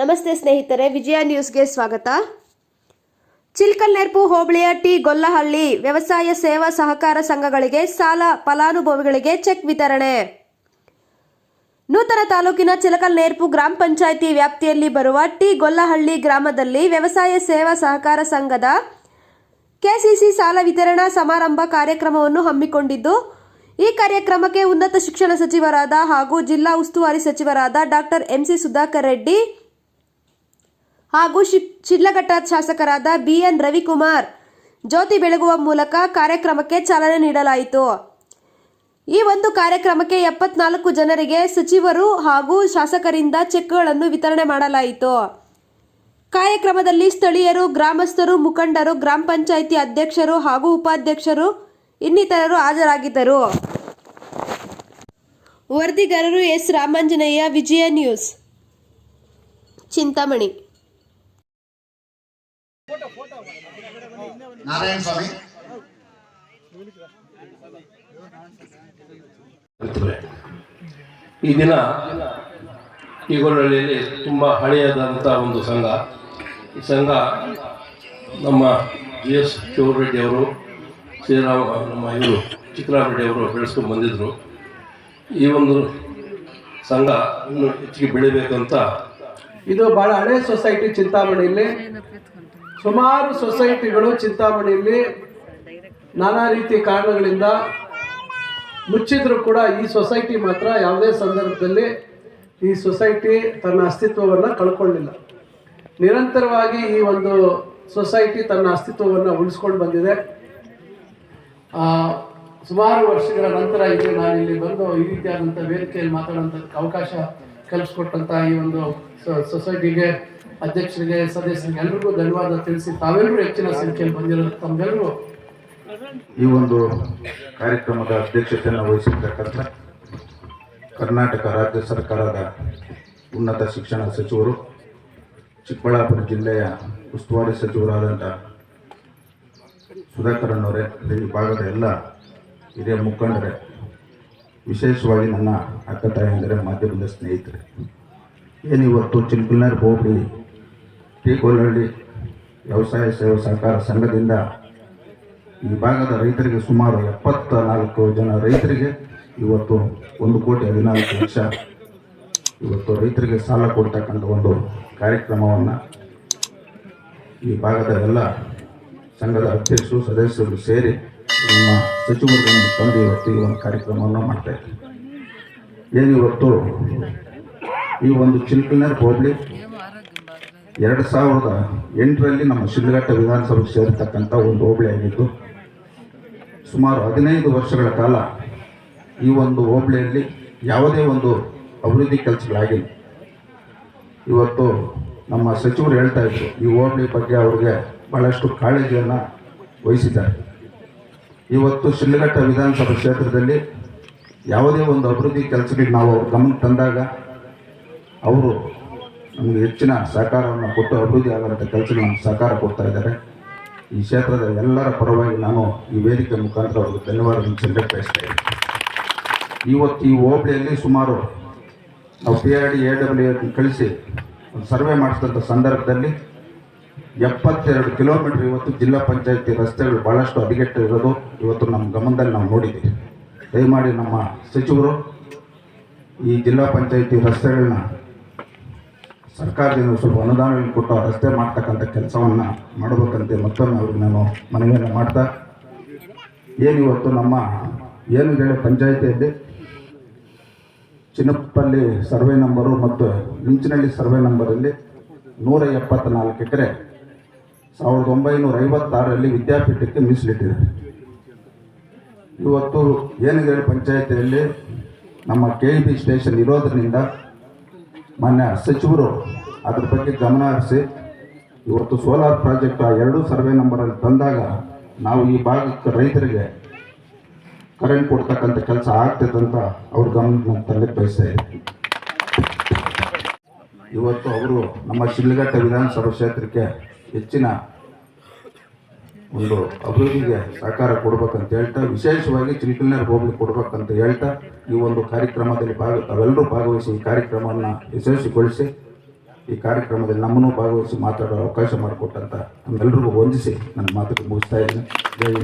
ನಮಸ್ತೆ ಸ್ನೇಹಿತರೆ, ವಿಜಯ ನ್ಯೂಸ್ಗೆ ಸ್ವಾಗತ. ಚಿಲ್ಕಲ್ನೆರ್ಪು ಹೋಬಳಿಯ ಟಿ. ಗೊಲ್ಲಹಳ್ಳಿ ವ್ಯವಸಾಯ ಸೇವಾ ಸಹಕಾರ ಸಂಘಗಳಿಗೆ ಸಾಲ, ಫಲಾನುಭವಿಗಳಿಗೆ ಚೆಕ್ ವಿತರಣೆ. ನೂತನ ತಾಲೂಕಿನ ಚಿಲಕಲ್ನೇರ್ಪು ಗ್ರಾಮ ಪಂಚಾಯಿತಿ ವ್ಯಾಪ್ತಿಯಲ್ಲಿ ಬರುವ ಟಿ. ಗೊಲ್ಲಹಳ್ಳಿ ಗ್ರಾಮದಲ್ಲಿ ವ್ಯವಸಾಯ ಸೇವಾ ಸಹಕಾರ ಸಂಘದ ಕೆಸಿಸಿ ಸಾಲ ವಿತರಣಾ ಸಮಾರಂಭ ಕಾರ್ಯಕ್ರಮವನ್ನು ಹಮ್ಮಿಕೊಂಡಿದ್ದು, ಈ ಕಾರ್ಯಕ್ರಮಕ್ಕೆ ಉನ್ನತ ಶಿಕ್ಷಣ ಸಚಿವರಾದ ಹಾಗೂ ಜಿಲ್ಲಾ ಉಸ್ತುವಾರಿ ಸಚಿವರಾದ ಡಾಕ್ಟರ್ ಎಂಸಿ ಸುಧಾಕರ್ ರೆಡ್ಡಿ ಹಾಗೂ ಶಿಡ್ಲಘಟ್ಟ ಶಾಸಕರಾದ ಬಿಎನ್ ರವಿಕುಮಾರ್ ಜ್ಯೋತಿ ಬೆಳಗುವ ಮೂಲಕ ಕಾರ್ಯಕ್ರಮಕ್ಕೆ ಚಾಲನೆ ನೀಡಲಾಯಿತು. ಈ ಒಂದು ಕಾರ್ಯಕ್ರಮಕ್ಕೆ ಎಪ್ಪತ್ನಾಲ್ಕು ಜನರಿಗೆ ಸಚಿವರು ಹಾಗೂ ಶಾಸಕರಿಂದ ಚೆಕ್ಗಳನ್ನು ವಿತರಣೆ ಮಾಡಲಾಯಿತು. ಕಾರ್ಯಕ್ರಮದಲ್ಲಿ ಸ್ಥಳೀಯರು, ಗ್ರಾಮಸ್ಥರು, ಮುಖಂಡರು, ಗ್ರಾಮ ಪಂಚಾಯಿತಿ ಅಧ್ಯಕ್ಷರು ಹಾಗೂ ಉಪಾಧ್ಯಕ್ಷರು ಇನ್ನಿತರರು ಹಾಜರಾಗಿದ್ದರು. ವರದಿಗಾರರು ಎಸ್ ರಾಮಾಂಜನೇಯ, ವಿಜಯ ನ್ಯೂಸ್. ಚಿಂತಾಮಣಿ. ನಾರಾಯಣ ಸ್ವಾಮಿ. ಈ ದಿನ ಈಗೊಳ್ಳಹಳ್ಳಿಯಲ್ಲಿ ತುಂಬ ಹಳೆಯದಂಥ ಒಂದು ಸಂಘ. ಈ ಸಂಘ ನಮ್ಮ ಜಿ ಎಸ್ ಶಿವರೆಡ್ಡಿ ಅವರು ಶ್ರೀರಾಮ ನಮ್ಮ ಇವರು ಚಿಕ್ಕರಾಮರೆಡ್ಡಿ ಅವರು ಬೆಳೆಸ್ಕೊಂಡು ಬಂದಿದ್ದರು ಈ ಒಂದು ಸಂಘ ಇನ್ನೂ ಹೆಚ್ಚಿಗೆ ಬೆಳಿಬೇಕಂತ ಇದು ಭಾಳ ಹಳೆ ಸೊಸೈಟಿ ಚಿಂತಾಮಣಿಯಲ್ಲಿ. ಸುಮಾರು ಸೊಸೈಟಿಗಳು ಚಿಂತಾಮಣಿಯಲ್ಲಿ ನಾನಾ ರೀತಿ ಕಾರಣಗಳಿಂದ ಮುಚ್ಚಿದ್ರು ಕೂಡ ಈ ಸೊಸೈಟಿ ಮಾತ್ರ ಯಾವುದೇ ಸಂದರ್ಭದಲ್ಲಿ ಈ ಸೊಸೈಟಿ ತನ್ನ ಅಸ್ತಿತ್ವವನ್ನು ಕಳ್ಕೊಳ್ಳಿಲ್ಲ. ನಿರಂತರವಾಗಿ ಈ ಒಂದು ಸೊಸೈಟಿ ತನ್ನ ಅಸ್ತಿತ್ವವನ್ನು ಉಳಿಸ್ಕೊಂಡು ಬಂದಿದೆ. ಸುಮಾರು ವರ್ಷಗಳ ನಂತರ ಇಲ್ಲಿ ನಾನು ಇಲ್ಲಿ ಬಂದು ಈ ರೀತಿಯಾದಂಥ ವೇದಿಕೆಯಲ್ಲಿ ಮಾತಾಡುವಂಥದ್ದಕ್ಕೆ ಅವಕಾಶ ಕಲಿಸ್ಕೊಟ್ಟಂಥ ಈ ಒಂದು ಸೊಸೈಟಿಗೆ, ಅಧ್ಯಕ್ಷರಿಗೆ, ಸದಸ್ಯರಿಗೆ ಎಲ್ರಿಗೂ ಧನ್ಯವಾದ ತಿಳಿಸಿ ತಾವೆಲ್ಲರೂ ಹೆಚ್ಚಿನ ಸಂಖ್ಯೆಯಲ್ಲಿ ಬಂದಿರೋದು ತಮ್ಮೆಲ್ಲರೂ ಈ ಒಂದು ಕಾರ್ಯಕ್ರಮದ ಅಧ್ಯಕ್ಷತೆಯನ್ನು ವಹಿಸಿರ್ತಕ್ಕಂಥ ಕರ್ನಾಟಕ ರಾಜ್ಯ ಸರ್ಕಾರದ ಉನ್ನತ ಶಿಕ್ಷಣ ಸಚಿವರು, ಚಿಕ್ಕಬಳ್ಳಾಪುರ ಜಿಲ್ಲೆಯ ಉಸ್ತುವಾರಿ ಸಚಿವರಾದಂಥ ಸುಧಾಕರನ್ನವರೇ ಈ ಭಾಗದ ಎಲ್ಲ ಹಿರಿಯ ಮುಖಂಡರೇ ವಿಶೇಷವಾಗಿ ನನ್ನ ಅಕ್ಕ ತಾಯಿ ಅಂದರೆ ಮಾಧ್ಯಮದ ಸ್ನೇಹಿತರೆ ಏನಿವತ್ತು ಚಿಲ್ಕಲ್ನರ್ ಹೋಬಳಿ ಟೀಕೋಲಹಳ್ಳಿ ವ್ಯವಸಾಯ ಸೇವಾ ಸಹಕಾರ ಸಂಘದಿಂದ ಈ ಭಾಗದ ರೈತರಿಗೆ ಸುಮಾರು ಎಪ್ಪತ್ತ ನಾಲ್ಕು ಜನ ರೈತರಿಗೆ ಇವತ್ತು ಒಂದು ಕೋಟಿ ಹದಿನಾಲ್ಕು ಲಕ್ಷ ಇವತ್ತು ರೈತರಿಗೆ ಸಾಲ ಕೊಡ್ತಕ್ಕಂಥ ಒಂದು ಕಾರ್ಯಕ್ರಮವನ್ನು ಈ ಭಾಗದ ಎಲ್ಲ ಸಂಘದ ಅಧ್ಯಕ್ಷರು, ಸದಸ್ಯರು ಸೇರಿ ನಮ್ಮ ಸಚಿವರುಗಳನ್ನು ತಂದು ಇವತ್ತು ಒಂದು ಕಾರ್ಯಕ್ರಮವನ್ನು ಮಾಡ್ತಾ ಇದ್ದೀವಿ ಏನಿವತ್ತು ಈ ಒಂದು ಚಿಲ್ಕಲ್ನರ್ ಹೋಬಳಿ ಎರಡು ಸಾವಿರದ ಎಂಟರಲ್ಲಿ ನಮ್ಮ ಶಿಲ್ಘಟ್ಟ ವಿಧಾನಸಭೆಗೆ ಸೇರಿರ್ತಕ್ಕಂಥ ಒಂದು ಹೋಬಳಿ ಆಗಿತ್ತು ಸುಮಾರು ಹದಿನೈದು ವರ್ಷಗಳ ಕಾಲ ಈ ಒಂದು ಹೋಬಳಿಯಲ್ಲಿ ಯಾವುದೇ ಒಂದು ಅಭಿವೃದ್ಧಿ ಕೆಲಸಗಳಾಗಿಲ್ಲ. ಇವತ್ತು ನಮ್ಮ ಸಚಿವರು ಹೇಳ್ತಾ ಇದ್ರು, ಈ ಹೋಬಳಿ ಬಗ್ಗೆ ಅವ್ರಿಗೆ ಭಾಳಷ್ಟು ಕಾಳಜಿಯನ್ನು ವಹಿಸಿದ್ದಾರೆ. ಇವತ್ತು ಶಿಲ್ಲಘಟ್ಟ ವಿಧಾನಸಭಾ ಕ್ಷೇತ್ರದಲ್ಲಿ ಯಾವುದೇ ಒಂದು ಅಭಿವೃದ್ಧಿ ಕೆಲಸಗಳಿಗೆ ನಾವು ಅವ್ರ ಗಮನಕ್ಕೆ ತಂದಾಗ ಅವರು ನಮಗೆ ಹೆಚ್ಚಿನ ಸಹಕಾರವನ್ನು ಕೊಟ್ಟು ಅಭಿವೃದ್ಧಿ ಆಗುವಂಥ ಕೆಲಸಗಳನ್ನು ಸಹಕಾರ ಕೊಡ್ತಾ ಇದ್ದಾರೆ. ಈ ಕ್ಷೇತ್ರದ ಎಲ್ಲರ ಪರವಾಗಿ ನಾನು ಈ ವೇದಿಕೆ ಮುಖಾಂತರ ಅವ್ರಿಗೆ ಬಯಸ್ತಾ ಇದ್ದೀನಿ. ಇವತ್ತು ಈ ಹೋಬಳಿಯಲ್ಲಿ ಸುಮಾರು ನಾವು P R D A W ಕಳಿಸಿ ಸರ್ವೆ ಮಾಡಿಸಿದಂಥ ಸಂದರ್ಭದಲ್ಲಿ ಎಪ್ಪತ್ತೆರಡು ಕಿಲೋಮೀಟರ್ ಇವತ್ತು ಜಿಲ್ಲಾ ಪಂಚಾಯತಿ ರಸ್ತೆಗಳು ಭಾಳಷ್ಟು ಇರೋದು ಇವತ್ತು ನಮ್ಮ ಗಮನದಲ್ಲಿ ನಾವು ನೋಡಿದ್ದೀವಿ. ದಯಮಾಡಿ ನಮ್ಮ ಸಚಿವರು ಈ ಜಿಲ್ಲಾ ಪಂಚಾಯತಿ ರಸ್ತೆಗಳನ್ನ ಸರ್ಕಾರದಿಂದ ಸ್ವಲ್ಪ ಅನುದಾನಗಳನ್ನು ಕೊಟ್ಟು ರಸ್ತೆ ಮಾಡ್ತಕ್ಕಂಥ ಕೆಲಸವನ್ನು ಮಾಡಬೇಕಂತೆ ಮತ್ತೊಮ್ಮೆ ಅವ್ರಿಗೆ ನಾನು ಮನವಿಯನ್ನು ಮಾಡ್ತಾ ಏನಿವತ್ತು ನಮ್ಮ ಏನು ಹೇಳಿ ಪಂಚಾಯಿತಿಯಲ್ಲಿ ಚಿನ್ನಪ್ಪಲ್ಲಿ ಸರ್ವೆ ನಂಬರು ಮತ್ತು ಮಿಂಚಿನಳ್ಳಿ ಸರ್ವೆ ನಂಬರಲ್ಲಿ ನೂರ ಎಪ್ಪತ್ತ್ನಾಲ್ಕು ಎಕರೆ ಸಾವಿರದ ಒಂಬೈನೂರ ಐವತ್ತಾರರಲ್ಲಿ ವಿದ್ಯಾಪೀಠಕ್ಕೆ ಮೀಸಲಿಟ್ಟಿದ್ದಾರೆ ಇವತ್ತು ಏನಿದೆ ಪಂಚಾಯತಿಯಲ್ಲಿ, ನಮ್ಮ ಕೆ ಬಿ ಸ್ಟೇಷನ್ ಇರೋದರಿಂದ ಮಾನ್ಯ ಸಚಿವರು ಅದ್ರ ಬಗ್ಗೆ ಗಮನ ಹರಿಸಿ, ಇವತ್ತು ಸೋಲಾರ್ ಪ್ರಾಜೆಕ್ಟ್ ಆ ಎರಡೂ ಸರ್ವೆ ನಂಬರಲ್ಲಿ ತಂದಾಗ ನಾವು ಈ ಭಾಗಕ್ಕೆ ರೈತರಿಗೆ ಕರೆಂಟ್ ಕೊಡ್ತಕ್ಕಂಥ ಕೆಲಸ ಆಗ್ತದೆ ಅಂತ ಅವ್ರ ಗಮನ ತರಲಿಕ್ಕೆ ಬಯಸ್ತಾ ಇದ್ದೀನಿ ಇವತ್ತು ಅವರು ನಮ್ಮ ಶಿಡ್ಲಘಟ್ಟ ವಿಧಾನಸಭಾ ಕ್ಷೇತ್ರಕ್ಕೆ ಹೆಚ್ಚಿನ ಒಂದು ಅಭಿವೃದ್ಧಿಗೆ ಸಹಕಾರ ಕೊಡ್ಬೇಕಂತ ಹೇಳ್ತಾ, ವಿಶೇಷವಾಗಿ ಚಿಲ್ಕಲ್ನರ್ ಹೋಗ್ಲಿ ಕೊಡ್ಬೇಕಂತ ಹೇಳ್ತಾ, ಈ ಒಂದು ಕಾರ್ಯಕ್ರಮದಲ್ಲಿ ಭಾಗ ಅವೆಲ್ಲರೂ ಭಾಗವಹಿಸಿ ಈ ಕಾರ್ಯಕ್ರಮವನ್ನು ಯಶಸ್ವಿಗೊಳಿಸಿ, ಈ ಕಾರ್ಯಕ್ರಮದಲ್ಲಿ ನಮ್ಮನ್ನು ಭಾಗವಹಿಸಿ ಮಾತಾಡೋ ಅವಕಾಶ ಮಾಡಿಕೊಟ್ಟಂತ ನಮ್ಮೆಲ್ಲರಿಗೂ ವಂದಿಸಿ ನನ್ನ ಮಾತುಗಳು ಮುಗಿಸ್ತಾ ಇದ್ದೀನಿ ಜೈ.